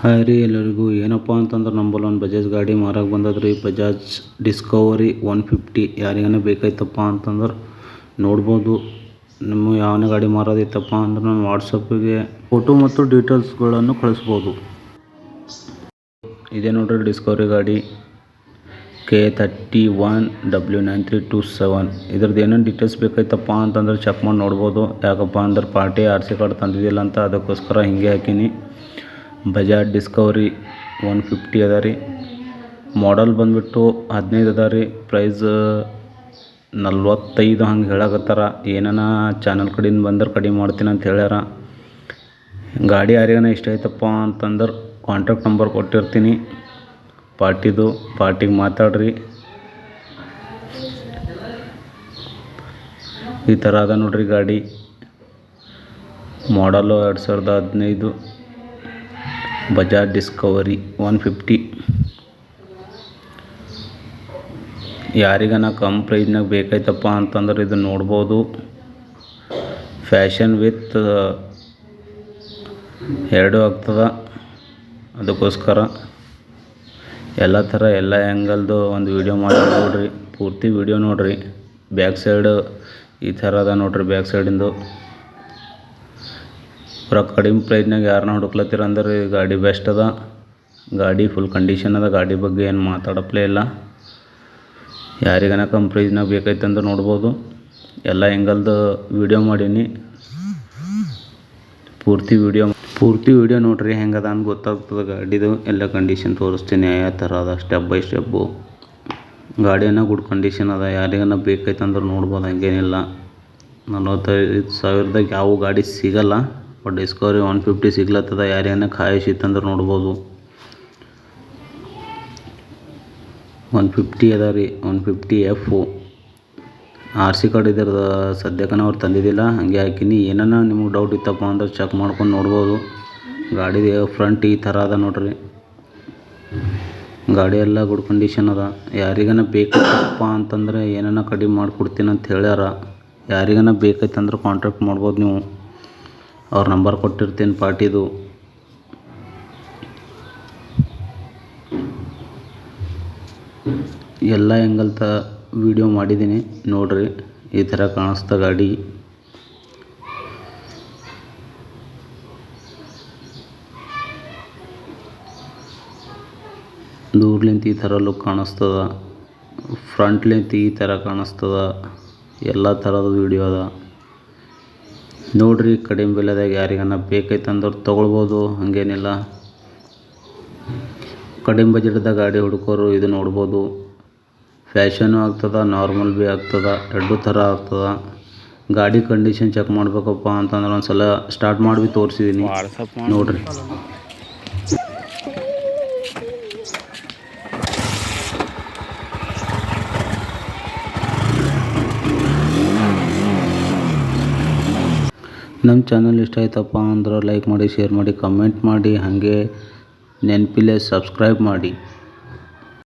Hi ರೀ, ಎಲ್ಲರಿಗೂ ಏನಪ್ಪ ಅಂತಂದ್ರೆ ನಂಬಲ್ಲಿ ಒಂದು ಬಜಾಜ್ ಗಾಡಿ ಮಾರಕ್ಕೆ ಬಂದದ್ರಿ. ಬಜಾಜ್ ಡಿಸ್ಕವರಿ ಒನ್ ಫಿಫ್ಟಿ ಯಾರಿಗಾನ ಬೇಕಾಯ್ತಪ್ಪ ಅಂತಂದ್ರೆ ನೋಡ್ಬೋದು. ನಿಮ್ಮ ಯಾವನ ಗಾಡಿ ಮಾರೋದಿತ್ತಪ್ಪ ಅಂದ್ರೆ ನಾನು ವಾಟ್ಸಪ್ಪಿಗೆ ಫೋಟೋ ಮತ್ತು ಡೀಟೇಲ್ಸ್ಗಳನ್ನು ಕಳಿಸ್ಬೋದು. ಇದೇ ನೋಡ್ರಿ ಡಿಸ್ಕವರಿ ಗಾಡಿ. K thirty one W nine three two seven ಇದ್ರದ್ದು ಏನೇನು ಡೀಟೇಲ್ಸ್ ಬೇಕಾಯ್ತಪ್ಪ ಅಂತಂದ್ರೆ ಚೆಕ್ ಮಾಡಿ ನೋಡ್ಬೋದು. ಯಾಕಪ್ಪ ಅಂದ್ರೆ ಪಾರ್ಟಿ ಆರ್ ಸಿ ಕಾರ್ಡ್ ತಂದಿದ್ದಿಲ್ಲ ಅಂತ ಅದಕ್ಕೋಸ್ಕರ ಹಿಂಗೆ ಹಾಕೀನಿ. ಬಜಾಜ್ ಡಿಸ್ಕವರಿ ಒನ್ ಫಿಫ್ಟಿ ಅದ ರೀ. ಮಾಡಲ್ ಬಂದುಬಿಟ್ಟು ಹದಿನೈದು ಅದ ರೀ. ಪ್ರೈಸ್ ನಲ್ವತ್ತೈದು ಹಂಗೆ ಹೇಳಕತ್ತಾರ. ಏನನ ಚಾನಲ್ ಕಡೆಯಿಂದ ಬಂದ್ರೆ ಕಡಿಮೆ ಮಾಡ್ತೀನಿ ಅಂತ ಹೇಳ್ಯಾರ. ಗಾಡಿ ಯಾರಿಗಾನ ಇಷ್ಟ ಆಯ್ತಪ್ಪ ಅಂತಂದ್ರೆ ಕಾಂಟ್ಯಾಕ್ಟ್ ನಂಬರ್ ಕೊಟ್ಟಿರ್ತೀನಿ. ಪಾರ್ಟಿದು, ಪಾರ್ಟಿಗೆ ಮಾತಾಡ್ರಿ. ಈ ಥರ ಅದ ನೋಡ್ರಿ ಗಾಡಿ. ಮಾಡಲು ಎರಡು ಸಾವಿರದ ಹದಿನೈದು ಬಜಾಜ್ ಡಿಸ್ಕವರಿ ಒನ್ ಫಿಫ್ಟಿ. ಯಾರಿಗನ ಕಮ್ಮಿ ಪ್ರೈಸ್ನಾಗ ಬೇಕಾಯ್ತಪ್ಪ ಅಂತಂದ್ರೆ ಇದು ನೋಡ್ಬೋದು. ಫ್ಯಾಷನ್ ವಿತ್ ಎರಡು ಆಗ್ತದ. ಅದಕ್ಕೋಸ್ಕರ ಎಲ್ಲ ಥರ ಎಲ್ಲ ಆ್ಯಂಗಲ್ದು ಒಂದು ವೀಡಿಯೋ ಮಾಡ್ಯಾರ ನೋಡಿರಿ. ಪೂರ್ತಿ ವೀಡಿಯೋ ನೋಡ್ರಿ. ಬ್ಯಾಕ್ ಸೈಡ್ ಈ ಥರ ಅದ ನೋಡ್ರಿ ಬ್ಯಾಕ್ ಸೈಡಿಂದು ಪೂರ ಕಡಿಮೆ ಪ್ರೈಸ್ನಾಗ ಯಾರನ್ನ ಹುಡುಕ್ಲತ್ತೀರ ಅಂದ್ರೆ ಗಾಡಿ ಬೆಸ್ಟ್ ಅದ. ಗಾಡಿ ಫುಲ್ ಕಂಡೀಷನ್ ಅದ. ಗಾಡಿ ಬಗ್ಗೆ ಏನು ಮಾತಾಡಪ್ಲೇ ಇಲ್ಲ. ಯಾರಿಗನ ಕಮ್ ಪ್ರೈಸ್ನಾಗ ಬೇಕಾಯ್ತಂದ್ರೆ ನೋಡ್ಬೋದು. ಎಲ್ಲ ಆ್ಯಂಗಲ್ದು ವೀಡಿಯೋ ಮಾಡೀನಿ. ಪೂರ್ತಿ ವೀಡಿಯೋ ಪೂರ್ತಿ ವೀಡಿಯೋ ನೋಡ್ರಿ ಅದ ಅಂತ ಗೊತ್ತಾಗ್ತದೆ ಗಾಡಿದು. ಎಲ್ಲ ಕಂಡೀಷನ್ ತೋರಿಸ್ತೀನಿ, ಯಾವ ಥರ ಅದ ಸ್ಟೆಪ್ ಬೈ ಸ್ಟೆಪ್ಪು ಗಾಡಿನ ಗುಡ್ ಕಂಡೀಷನ್ ಅದ, ಯಾರಿಗಾನ ಬೇಕಾಯ್ತಂದ್ರೆ ನೋಡ್ಬೋದು, ಹಂಗೇನಿಲ್ಲ. ನಲವತ್ತೈದು ಸಾವಿರದಾಗ ಯಾವ ಗಾಡಿ ಸಿಗಲ್ಲ ಬಟ್ ಡಿಸ್ಕವರಿ ಒನ್ ಫಿಫ್ಟಿ ಸಿಗ್ಲತ್ತದ, ಯಾರಿಗಾನ ಖಾಯಶ್ ಇತ್ತಂದ್ರೆ ನೋಡ್ಬೋದು. ಒನ್ ಫಿಫ್ಟಿ ಅದ ರೀ one fifty F R C card ಇದ್ರದ್ದು ಸದ್ಯಕ್ಕನ ಅವ್ರು ತಂದಿದ್ದಿಲ್ಲ. ಹಾಗೆ ಹಾಕಿನಿ. ಏನಾನ ನಿಮ್ಗೆ ಡೌಟ್ ಇತ್ತಪ್ಪ ಅಂದ್ರೆ ಚೆಕ್ ಮಾಡ್ಕೊಂಡು ನೋಡ್ಬೋದು. ಗಾಡಿದು ಫ್ರಂಟ್ ಈ ಥರ ಅದ ನೋಡ್ರಿ. ಗಾಡಿ ಎಲ್ಲ ಗುಡ್ ಕಂಡೀಷನ್ ಅದ. ಯಾರಿಗನ ಬೇಕಪ್ಪ ಅಂತಂದ್ರೆ ಏನಾನ ಕಡಿಮೆ ಮಾಡಿಕೊಡ್ತೀನಿ ಅಂತ ಹೇಳ್ಯಾರ. ಯಾರಿಗನ ಬೇಕಾಯ್ತಂದ್ರೆ ಕಾಂಟ್ಯಾಕ್ಟ್ ಮಾಡ್ಬೋದು ನೀವು. ಅವ್ರ ನಂಬರ್ ಕೊಟ್ಟಿರ್ತೀನಿ ಪಾರ್ಟಿದು. ಎಲ್ಲ ಹೆಂಗಲ್ತ ವೀಡಿಯೋ ಮಾಡಿದ್ದೀನಿ. ನೋಡ್ರಿ, ಈ ಥರ ಕಾಣಿಸ್ತ ಗಾಡಿ. ದೂರ್ಲಿಂತ ಈ ಥರ ಲುಕ್ ಕಾಣಿಸ್ತದ ಫ್ರಂಟ್ಲಿಂತ ಈ ಥರ ಕಾಣಿಸ್ತದ ಎಲ್ಲ ಥರದ ವೀಡಿಯೋ ಅದ. ನೋಡ್ರಿ ಕಡಿಮೆ ಬೆಲೆದಾಗ ಯಾರಿಗಾನ ಬೇಕಾಯ್ತಂದ್ರೆ ತೊಗೊಳ್ಬೋದು, ಹಾಗೇನಿಲ್ಲ. ಕಡಿಮೆ ಬಜೆಟ್ದಾಗ ಗಾಡಿ ಹುಡುಕೋರು ಇದು ನೋಡ್ಬೋದು. ಫ್ಯಾಷನು ಆಗ್ತದ ನಾರ್ಮಲ್ ಭೀ ಆಗ್ತದ ಎರಡು ಥರ ಆಗ್ತದ. ಗಾಡಿ ಕಂಡೀಷನ್ ಚೆಕ್ ಮಾಡ್ಬೇಕಪ್ಪ ಅಂತಂದ್ರೆ ಒಂದು ಸಲ ಸ್ಟಾರ್ಟ್ ಮಾಡಿ ಭೀ ತೋರಿಸಿದ್ದೀನಿ ನೋಡ್ರಿ. ನಮ್ಮ ಚಾನಲ್ ಇಷ್ಟ ಆಯ್ತಪ್ಪ ಅಂದ್ರೆ ಲೈಕ್ ಮಾಡಿ ಶೇರ್ ಮಾಡಿ ಕಮೆಂಟ್ ಮಾಡಿ ಹಾಗೆ ನೆನಪಿಲ್ಲೇ ಸಬ್ಸ್ಕ್ರೈಬ್ ಮಾಡಿ.